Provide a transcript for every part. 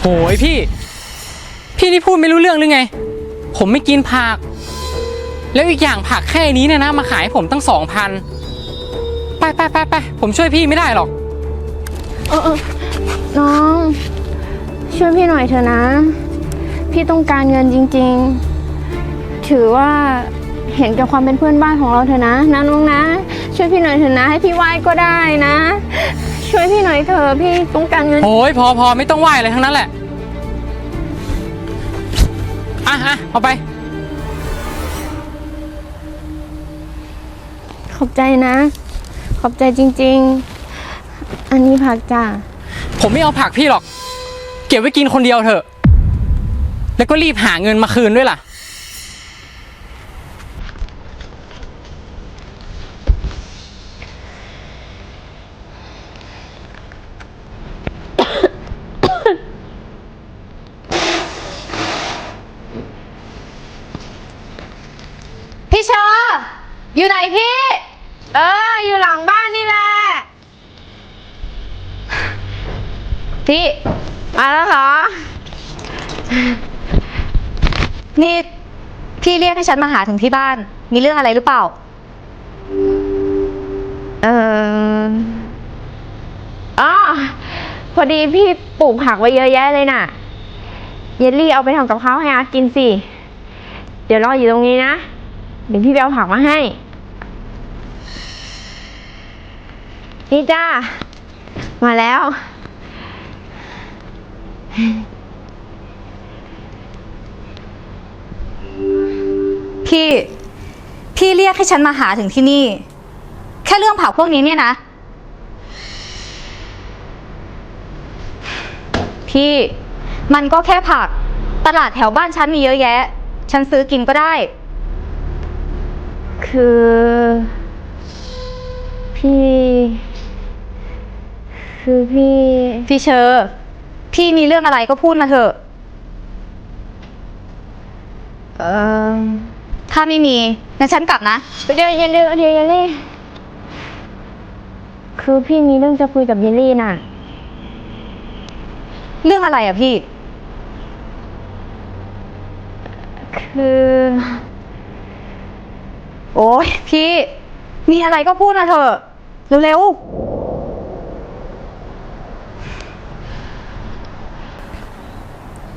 โหยพี่ พี่นี่พูดไม่รู้เรื่องหรือไง ผมไม่กินผัก แล้วอีกอย่างผักแค่นี้เนี่ยนะ มาขายให้ผมตั้งสองพันไปไปไปไปผมช่วยพี่ไม่ได้หรอก เออเออน้อง ช่วยพี่หน่อยเถอะนะ พี่ต้องการเงินจริง ๆ ถือว่าเห็นกับความเป็นเพื่อนบ้านของเราเถอะนะนะน้องนะ ช่วยพี่หน่อยเถอะนะ ให้พี่ไหว้ก็ได้นะ ช่วยพี่หน่อยเถอะพี่ต้องการเงิน โอ้ยพอพอไม่ต้องไหวเลยทั้งนั้นแหละ อะอะเอาไป ขอบใจนะ ขอบใจจริง ๆ อันนี้ผักจ้ะผมไม่เอาผักพี่หรอก เก็บไว้กินคนเดียวเถอะ แล้วก็รีบหาเงินมาคืนด้วยล่ะ พี่เชอร์อยู่ไหนพี่ เออ อยู่หลังบ้านนี่แหละ พี่ มาแล้วเหรอ นี่พี่เรียกให้ฉันมาหาถึงที่บ้าน มีเรื่องอะไรหรือเปล่า เอออ๋อพอดีพี่ปลูกผักไว้เยอะแยะเลยน่ะ เยลลี่เอาไปทำกับข้าวให้อาร์ตกินสิ เดี๋ยวรออยู่ตรงนี้นะ เดี๋ยวพี่ไปเอาผักมาให้ นี่จ้า มาแล้ว พี่ พี่เรียกให้ฉันมาหาถึงที่นี่ แค่เรื่องเผาพวกนี้เนี่ยนะ พี่มันก็แค่ผัก ตลาดแถวบ้านฉันมีเยอะแยะ ฉันซื้อกินก็ได้ คือ พี่ คือพี่ พี่เชอร์พี่มีเรื่องอะไรก็พูดมาเถอะ เออ ถ้าไม่มีงั้นฉันกลับนะ เดี๋ยวเดี๋ยวเดี๋ยวเดี๋ยวเยลลี่ คือพี่มีเรื่องจะคุยกับเยลลี่น่ะ เรื่องอะไรอะพี่ คือ โอ้ยพี่ มีอะไรก็พูดมาเถอะ เร็ว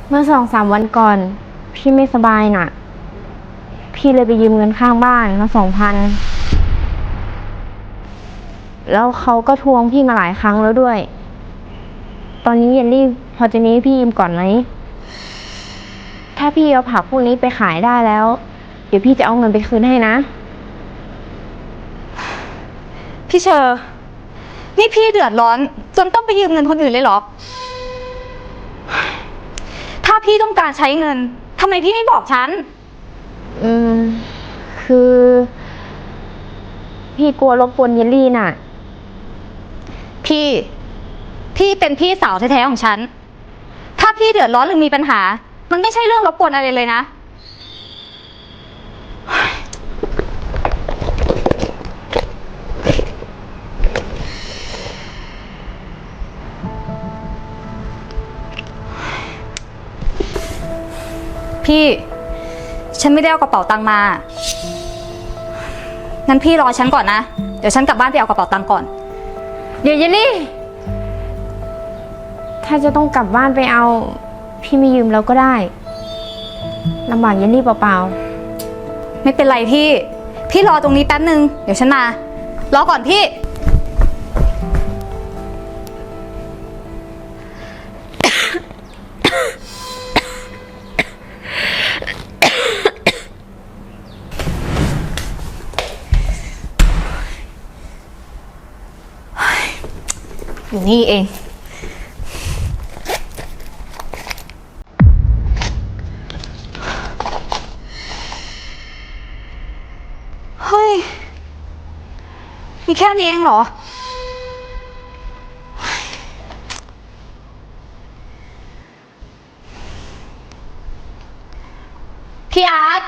เมื่อสองสามวันก่อน พี่ไม่สบายน่ะ พี่เลยไปยืมเงินข้างบ้านมาสองพัน แล้วเขาก็ทวงพี่มาหลายครั้งแล้วด้วย ตอนนี้เยลลี่พอจะมีให้พี่ยืมก่อนไหม ถ้าพี่เอาผักพวกนี้ไปขายได้แล้ว เดี๋ยวพี่จะเอาเงินไปคืนให้นะ พี่เชอร์นี่พี่เดือดร้อน จนต้องไปยืมเงินคนอื่นเลยเหรอ ถ้าพี่ต้องการใช้เงินทำไมพี่ไม่บอกฉัน อืม คือ พี่กลัวรบกวนเยลลี่น่ะ พี่ พี่เป็นพี่สาวแท้ๆของฉัน ถ้าพี่เดือดร้อนหรือมีปัญหา มันไม่ใช่เรื่องรบกวนอะไรเลยนะ พี่ ฉันไม่ได้เอากระเป๋าตังค์มา งั้นพี่รอฉันก่อนนะ เดี๋ยวฉันกลับบ้านไปเอากระเป๋าตังค์ก่อน เดี๋ยวเยลลี่ ถ้าจะต้องกลับบ้านไปเอา พี่ไม่ยืมแล้วก็ได้ลำบากเยลลี่เปล่าไม่เป็นไรพี่ พี่รอตรงนี้แป๊บนึง เดี๋ยวฉันมา รอก่อนพี่ อยู่นี่เอง เฮ้ย มีแค่นี้เองเหรอ พี่อาร์ต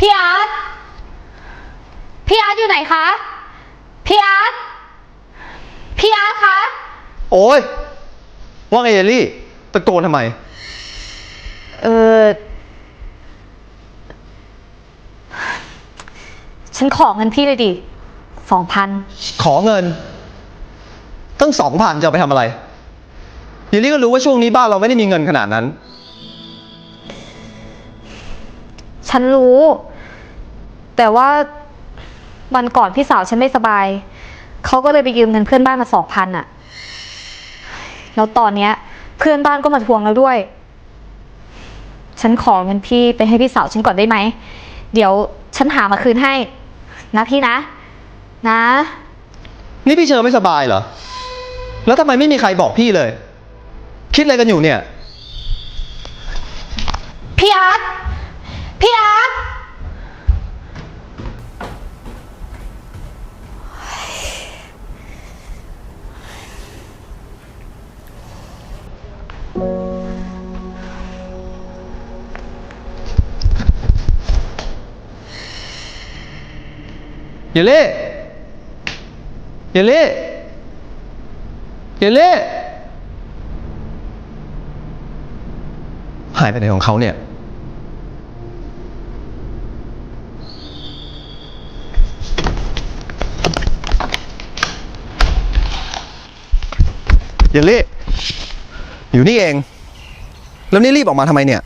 พี่อาร์ต พี่อาร์ตอยู่ไหนคะ พี่อาร์ต พี่อาร์ตคะ โอ้ยว่าไงเยลลี่ตะโกนทำไม เออ ฉันขอเงินพี่เลยดิสองพัน ขอเงิน ตั้งสองพันจะเอาไปทำอะไรเยลลี่ก็รู้ว่าช่วงนี้บ้านเราไม่ได้มีเงินขนาดนั้น ฉันรู้ แต่ว่าวันก่อนพี่สาวฉันไม่สบาย เขาก็เลยไปยืมเงินเพื่อนบ้านมาสองพันอะแล้วตอนเนี้ย เพื่อนบ้านก็มาทวงแล้วด้วย ฉันขอเงินพี่ไปให้พี่สาวฉันก่อนได้ไหม เดี๋ยวฉันหามาคืนให้ นะพี่นะ นะ นี่พี่เชอไม่สบายเหรอ แล้วทำไมไม่มีใครบอกพี่เลย คิดอะไรกันอยู่เนี่ย พี่อาร์ต เยลลี่เยลลี่เยลลี่หายไปไหนของเขาเนี่ยเยลลี่อยู่นี่เอง แล้วนี่รีบออกมาทำไมเนี่ย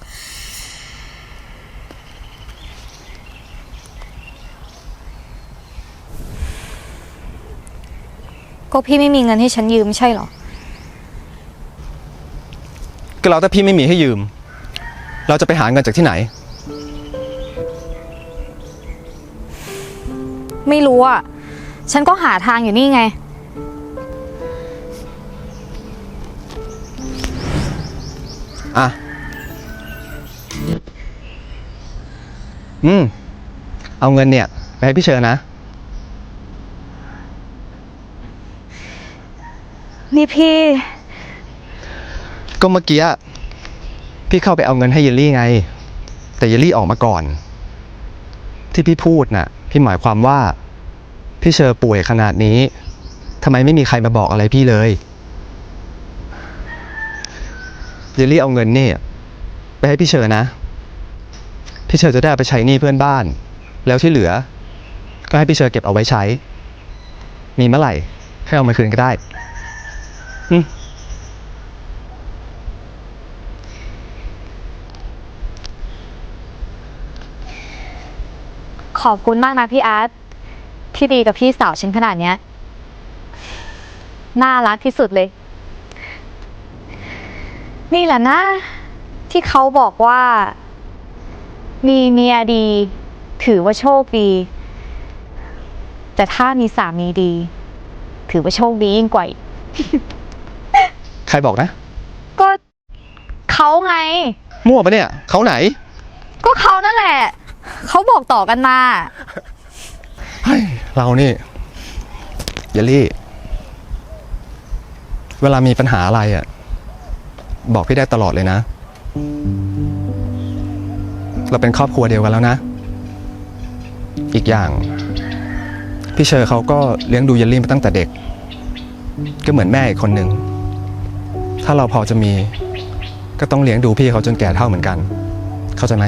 ก็พี่ไม่มีเงินให้ฉันยืมไม่ใช่เหรอ ก็เราถ้าพี่ไม่มีให้ยืม เราจะไปหาเงินจากที่ไหน ไม่รู้อะ ฉันก็หาทางอยู่นี่ไง อะ อืม เอาเงินเนี่ย ไปให้พี่เชิญนะ นี่พี่ ก็เมื่อกี้อะพี่เข้าไปเอาเงินให้เยลลี่ไง แต่เยลลี่ออกมาก่อน ที่พี่พูดน่ะ พี่หมายความว่า พี่เชอป่วยขนาดนี้ทำไมไม่มีใครมาบอกอะไรพี่เลยเยลลี่เอาเงินเนี่ยไปให้พี่เชอนะ พี่เชอจะได้เอาไปใช้หนี้เพื่อนบ้าน แล้วที่เหลือ ก็ให้พี่เชอเก็บเอาไว้ใช้ มีเมื่อไหร่ให้เอามาคืนก็ได้ ขอบคุณมากนะพี่อาร์ตที่ดีกับพี่สาวฉันขนาดเนี้ย น่ารักที่สุดเลย นี่แหละนะ ที่เขาบอกว่า มีเมียดี ถือว่าโชคดี แต่ถ้ามีสามีดี ถือว่าโชคดียิ่งกว่าอีก ใครบอกนะ ก็เขาไง มั่วปะเนี่ย เขาไหน ก็เขานั่นแหละ เขาบอกต่อกันมา เฮ้ย เรานี่เยลลี่ เวลามีปัญหาอะไรอะ่ะบอกพี่ได้ตลอดเลยนะ เราเป็นครอบครัวเดียวกันแล้วนะ อีกอย่าง พี่เชอร์เขาก็เลี้ยงดูเยลลี่มาตั้งแต่เด็ก ก็เหมือนแม่อีกคนหนึ่งถ้าเราพอจะมี ก็ต้องเลี้ยงดูพี่เขาจนแก่เท่าเหมือนกัน เข้าใจไหม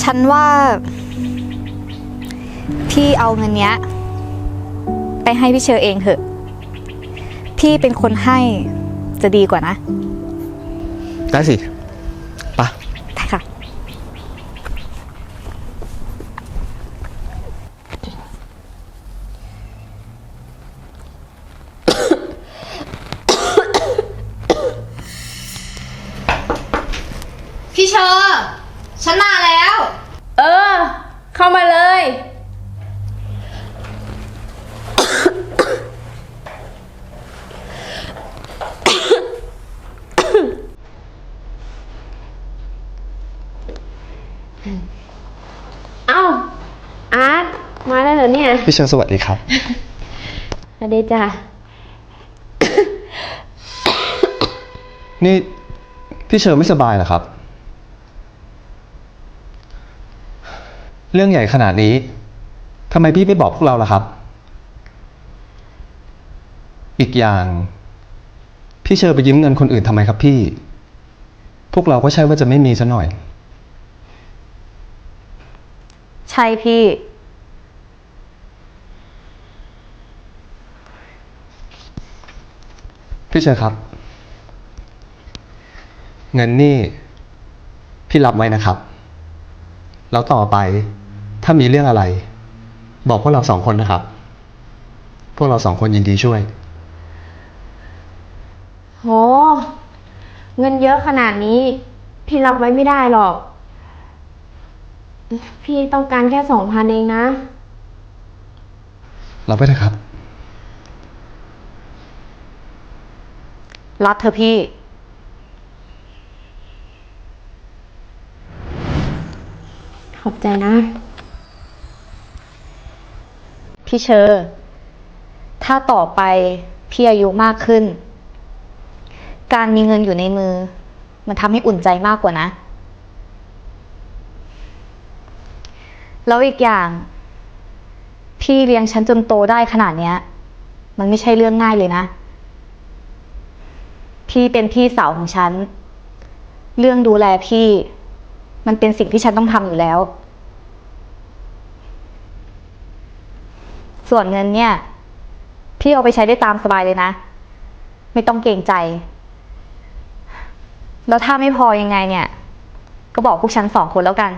ฉันว่า พี่เอาเงินเนี้ย ไปให้พี่เชอเองเถอะ พี่เป็นคนให้จะดีกว่านะ ได้สิไปะ ได้ค่ะ พี่เชอร์ฉันมาแล้ว เออ เข้ามาเลย เอ้า อาร์ตมาแล้วเหรอเนี่ย พี่เชอร์สวัสดีครับ สวัสดีจ้ะ นี่พี่เชอร์ไม่สบายเหรอครับ เรื่องใหญ่ขนาดนี้ทำไมพี่ไม่บอกพวกเราล่ะครับ อีกอย่าง พี่เชอไปยืมเงินคนอื่นทำไมครับพี่ พวกเราก็ใช่ว่าจะไม่มีซะหน่อย ใช่พี่ พี่เชอครับ เงินนี่ พี่รับไว้นะครับ แล้วต่อไปถ้ามีเรื่องอะไร บอกพวกเราสองคนนะครับ พวกเราสองคนยินดีช่วย โห เงินเยอะขนาดนี้ พี่รับไว้ไม่ได้หรอก พี่ต้องการแค่สองพันเองนะ รับไว้เถอะครับ รับเธอะพี่ ขอบใจนะ พี่เชอร์ ถ้าต่อไปพี่อายุมากขึ้น การมีเงินอยู่ในมือ มันทำให้อุ่นใจมากกว่านะ แล้วอีกอย่าง พี่เลี้ยงฉันจนโตได้ขนาดเนี้ย มันไม่ใช่เรื่องง่ายเลยนะ พี่เป็นพี่สาวของฉัน เรื่องดูแลพี่ มันเป็นสิ่งที่ฉันต้องทำอยู่แล้ว ส่วนเงินเนี่ย พี่เอาไปใช้ได้ตามสบายเลยนะ ไม่ต้องเกรงใจ แล้วถ้าไม่พอยังไงเนี่ย ก็บอกพวกฉันสองคนแล้วกัน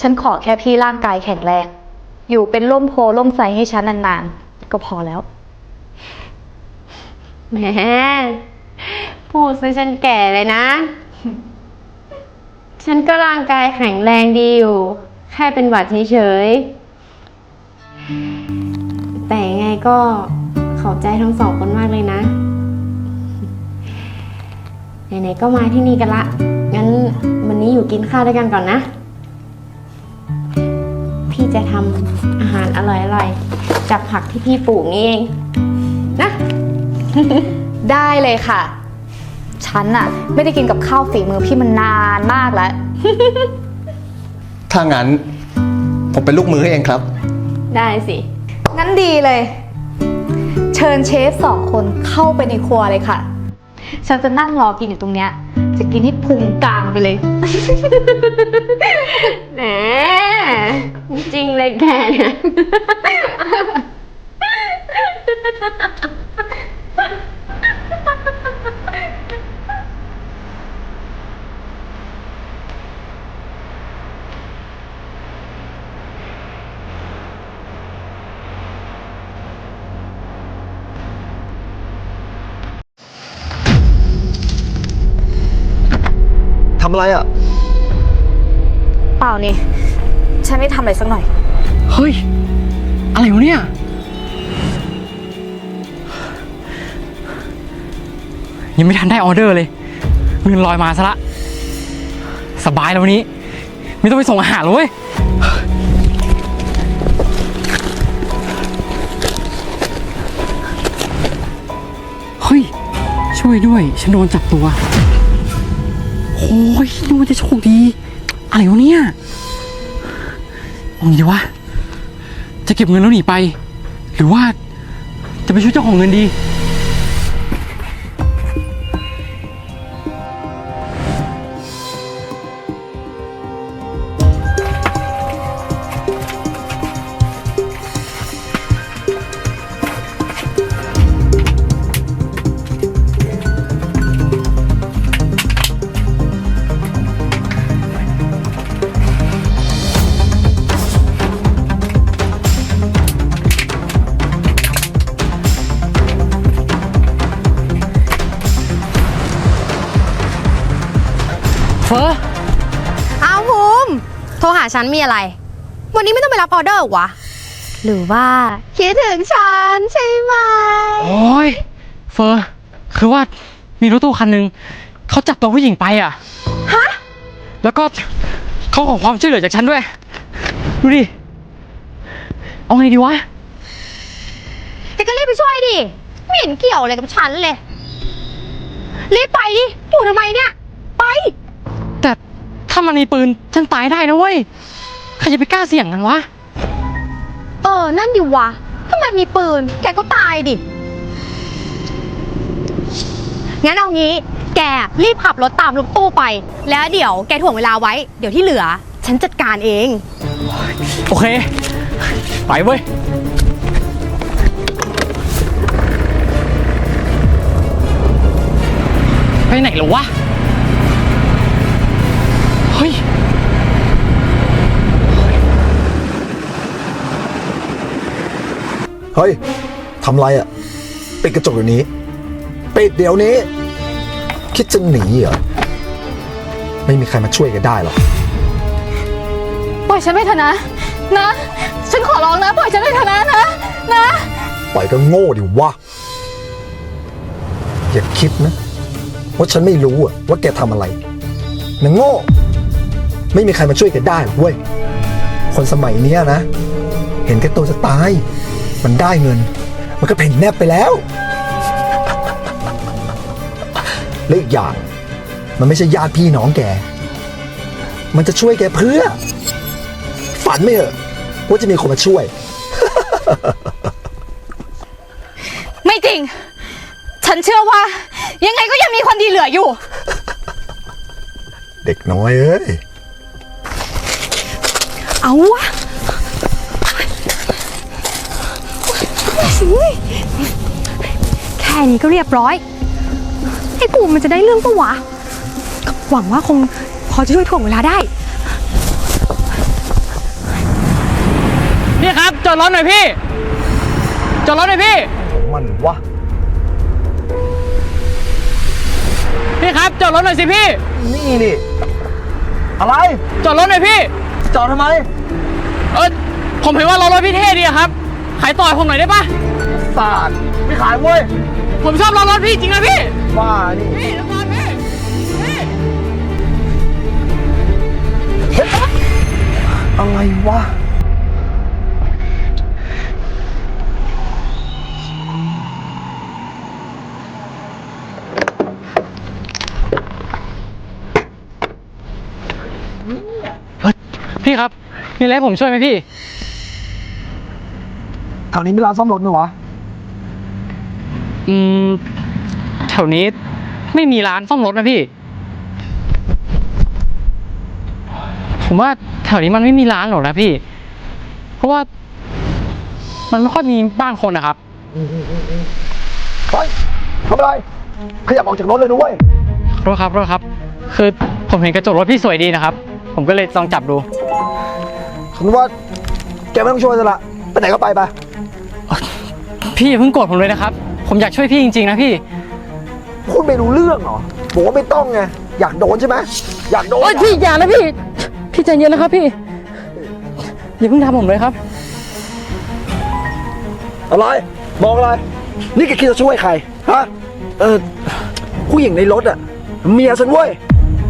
ฉันขอแค่พี่ร่างกายแข็งแรง อยู่เป็นร่มโพล่มใสให้ฉันนานๆ ก็พอแล้ว แหม พูดซะฉันแก่เลยนะ ฉันก็ร่างกายแข็งแรงดีอยู่ แค่เป็นหวัดเฉยๆ แต่ยังไงก็ขอบใจทั้งสองคนมากเลยนะ ไหนๆ ก็มาที่นี่กันละ งั้นวันนี้อยู่กินข้าวด้วยกันก่อนนะ จะทำอาหารอร่อยๆ จากผักที่พี่ปลูกนี่เองนะ ได้เลยค่ะ ฉันอะไม่ได้กินกับข้าวฝีมือพี่มันนานมากแล้ว ถ้างั้น ผมเป็นลูกมือให้เองครับ ได้สิ งั้นดีเลย เชิญเชฟสองคนเข้าไปในครัวเลยค่ะ ฉันจะนั่งรอกินอยู่ตรงเนี้ย จะกินให้พุงกลางไปเลย แหมจริงเลยแกเนี่ย ทำ อะไรอะเปล่านี่ ฉันไม่ทำอะไรสักหน่อย เฮ้ย อะไรวะเนี่ย ยังไม่ทันได้ออเดอร์เลยเงินลอยมาซะละ สบายแล้ววันนี้ ไม่ต้องไปส่งอาหารเลยเว้ยเฮ้ย ช่วยด้วย ฉันโดนจับตัว โอ้ยนี่มันจะโชคดี อะไรวะเนี่ยเอาไงดีวะ จะเก็บเงินแล้วหนีไป หรือว่าจะไปช่วยเจ้าของเงินดีาฉันมีอะไร วันนี้ไม่ต้องไปรับออเดอร์เหรอวะหรือว่า คิดถึงฉันใช่ไหม โอ้ยเฟอร์คือว่ามีรถตู้คันหนึ่งเขาจับตัวผู้หญิงไปอะ ฮะ แล้วก็เขาขอความช่วยเหลือจากฉันด้วย ดูดิ เอาไงดีวะ แกก็รีบไปช่วยดิ ไม่เห็นเกี่ยวอะไรกับฉันเลย รีบไปดิอยู่ทำไมเนี่ย ไปแต่ ถ้ามันมีปืนฉันตายได้นะเว้ยใครจะไปกล้าเสี่ยงกันวะ เออ นั่นดิวะ ถ้ามันมีปืน แกก็ตายดิ งั้นเอางี้ แกรีบขับรถตามรถตู้ไป แล้วเดี๋ยวแกถ่วงเวลาไว้ เดี๋ยวที่เหลือ ฉันจัดการเอง โอเค ไปเว้ย ไปไหนเหรอวะ ฮ้ยทำไรอะ่ะปิดกระจกเดี๋ยวนี้ปิดเดี๋ยวนี้ คิดจะหนีเหรอไม่มีใครมาช่วยกันได้หรอกปล่อยฉันไปเถอะนะ นะ ฉันขอร้องนะ ปล่อยฉันไปเถอะนะนะนะปล่อยก็โง่ดิวะอย่าคิดนะ ว่าฉันไม่รู้อะว่าแกทำอะไรนางโง่ ไม่มีใครมาช่วยแกได้หรอกเว้ยคนสมัยเนี้ยนะ เห็นแก่ตัวจะตาย มันได้เงิน มันก็เพ่นแนบไปแล้วและอีกอย่าง มันไม่ใช่ญาติพี่น้องแก มันจะช่วยแกเพื่อ ฝันไม่เหอะว่าจะมีคนมาช่วย ไม่จริง ฉันเชื่อว่า ยังไงก็ยังมีคนดีเหลืออยู่ เด็กน้อยเอ้ย เอาวะ แค่นี้ก็เรียบร้อย ไอ้กูมันจะได้เรื่องปะวะ หวังว่าคงพอจะช่วยถ่วงเวลาได้พี่ครับจอดรถหน่อยพี่จอดรถหน่อยพี่ มันวะพี่ครับจอดรถหน่อยสิพี่นี่นี่ อะไร จอดรถหน่อยพี่ จอดทำไม เออผมเห็นว่ารถรถพี่เท่ดีอะครับขายต่อให้ผมหน่อยได้ปะ สาดไม่ขายเว้ยผมชอบรถรถพี่จริงนะพี่ บ้านี่พี่เดี๋ยวก่อนพี่พี่อะไรวะ พี่ครับ มีอะไรให้ผมช่วยไหมพี่ แถวนี้มีร้านซ่อมรถไหมวะ อืมแถวนี้ไม่มีร้านซ่อมรถนะพี่ ผมว่าแถวนี้มันไม่มีร้านหรอกนะพี่ เพราะว่า มันไม่ค่อยมีบ้านคนนะครับ เฮ้ยทำอะไรขยับออกจากรถเลยนะเว้ยรถครับรถครับ คือผมเห็นกระจกรถพี่สวยดีนะครับ ผมก็เลยลองจับดู ฉันว่าแกไม่ต้องช่วยฉันละไปไหนก็ไปไป พี่อย่าเพิ่งโกรธผมเลยนะครับ ผมอยากช่วยพี่จริงๆนะพี่ พูดไม่รู้เรื่องเหรอบอกว่าไม่ต้องไงอยากโดนใช่ไหมอยากโดนโอ้ยพี่อย่านะพี่ พี่ใจเย็นนะครับพี่ อย่าเพิ่งทำผมเลยครับ อะไรมองอะไร นี่แกคิดจะช่วยใครฮะเออผู้หญิงในรถอะเมียฉันเว้ย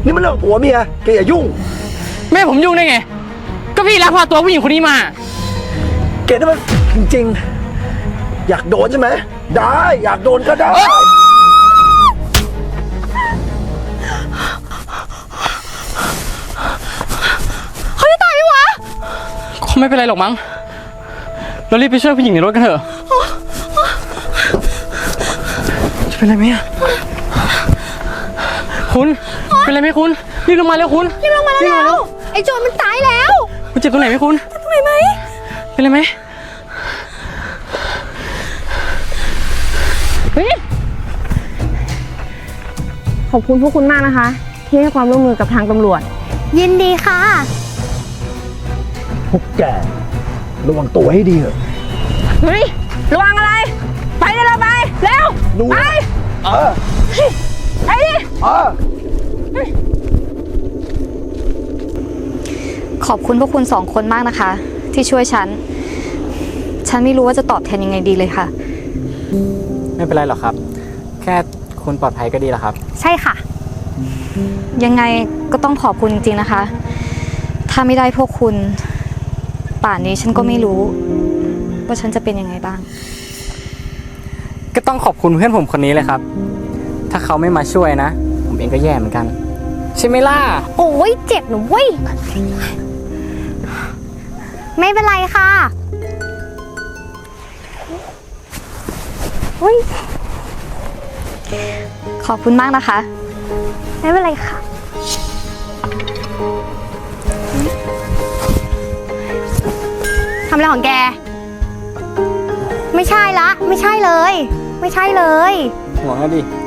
นี่มันเรื่องผัวเมียแกอย่ายุ่ง แม่ผมยุ่งได้ไง ก็พี่ลักพาตัวผู้หญิงคนนี้มา แกนี่มันจริงๆ อยากโดนใช่ไหม ได้ อยากโดนก็ได้คงไม่เป็นไรหรอกมั้ง เรารีบไปช่วยผู้หญิงในรถกันเถอะ จะเป็นไรไหมอะคุณ เป็นไรไหมคุณ รีบลงมาเร็วคุณ รีบลงมาแล้วไอ้โจรมันตายแล้ว คุณเจ็บตรงไหนไหมคุณ ตรงไหนไหม เป็นไรไหม ขอบคุณพวกคุณมากนะคะ ที่ให้ความร่วมมือกับทางตำรวจ ยินดีค่ะ พวกแกระวังตัวให้ดีเถอะเฮ้ย ระวังอะไร ไปเลยเราไป เร็ว ดูไป เออไปดิ เออขอบคุณพวกคุณสองคนมากนะคะ ที่ช่วยฉัน ฉันไม่รู้ว่าจะตอบแทนยังไงดีเลยค่ะ ไม่เป็นไรหรอกครับ แค่ คุณปลอดภัยก็ดีแล้วครับ ใช่ค่ะ ยังไงก็ต้องขอบคุณจริงๆนะคะ ถ้าไม่ได้พวกคุณ ป่านนี้ฉันก็ไม่รู้ ว่าฉันจะเป็นยังไงบ้าง ก็ต้องขอบคุณเพื่อนผมคนนี้เลยครับ ถ้าเขาไม่มาช่วยนะ ผมเองก็แย่เหมือนกัน ใช่ไหมล่ะ โอ้ยเจ็บหนูเว้ย ไม่เป็นไรค่ะ อุ้ย ขอบคุณมากนะคะ ไม่เป็นไรค่ะ ทำอะไรของแก ไม่ใช่ละ ไม่ใช่เลย ไม่ใช่เลย หัวงแล้วดิ